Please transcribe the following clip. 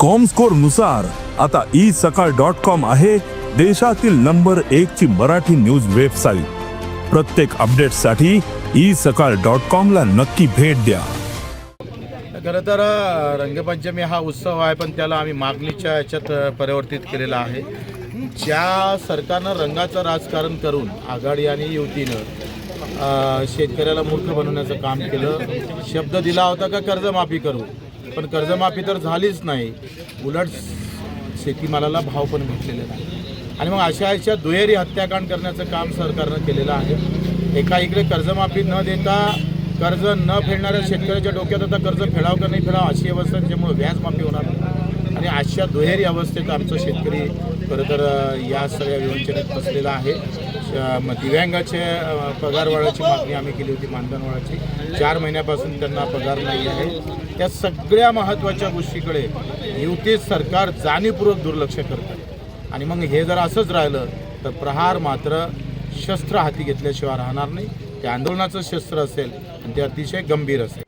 कॉमस्कोरनुसार आता ई सकाळ dot com आहे देशातील नंबर एक ची मराठी न्यूज वेबसाईट प्रत्येक अपडेटसाठी ई सकाळ डॉट कॉम ला नक्की भेट द्या. खरं तर रंगपंचमी हा उत्सव आहे पण त्याला आम्ही मागणीच्या याच्यात परिवर्तित केलेला आहे. ज्या सरकारनं रंगाचं राजकारण करून आघाडी आणि युतीनं शेतकऱ्याला मूर्ख बनवण्याचं काम केलं शब्द दिला होता का कर्जमाफी करू? पण कर्जमाफी तर झालीच नाही. उलट शेतीमालाला भाव पण भेटलेले नाही. आणि मग अशा अशा दुहेरी हत्याकांड करण्याचं काम सरकारनं केलेलं आहे. एका इकडे कर्जमाफी न देता कर्ज न फेडणाऱ्या शेतकऱ्याच्या डोक्यात आता कर्ज फेडाव का नाही फेडाव अशी अवस्था आहे, त्याच्यामुळे व्याज माफी होणार नाही. आणि अशा दुहेरी अवस्थेत आमचं शेतकरी खरं तर या सगळ्या विवंचनेत फसलेला आहे. श- म- दिव्यांगाचे मागणी आम्ही केली होती मानधनवाळाची चार महिन्यापासून त्यांना पगार नाही आहे. त्या सगळ्या महत्त्वाच्या गोष्टीकडे युती सरकार जाणीवपूर्वक दुर्लक्ष करतं. आणि मग हे जर असंच राहिलं तर प्रहार मात्र शस्त्र हाती घेतल्याशिवाय राहणार नाही. ते आंदोलनाचं शस्त्र असेल आणि ते अतिशय गंभीर असेल.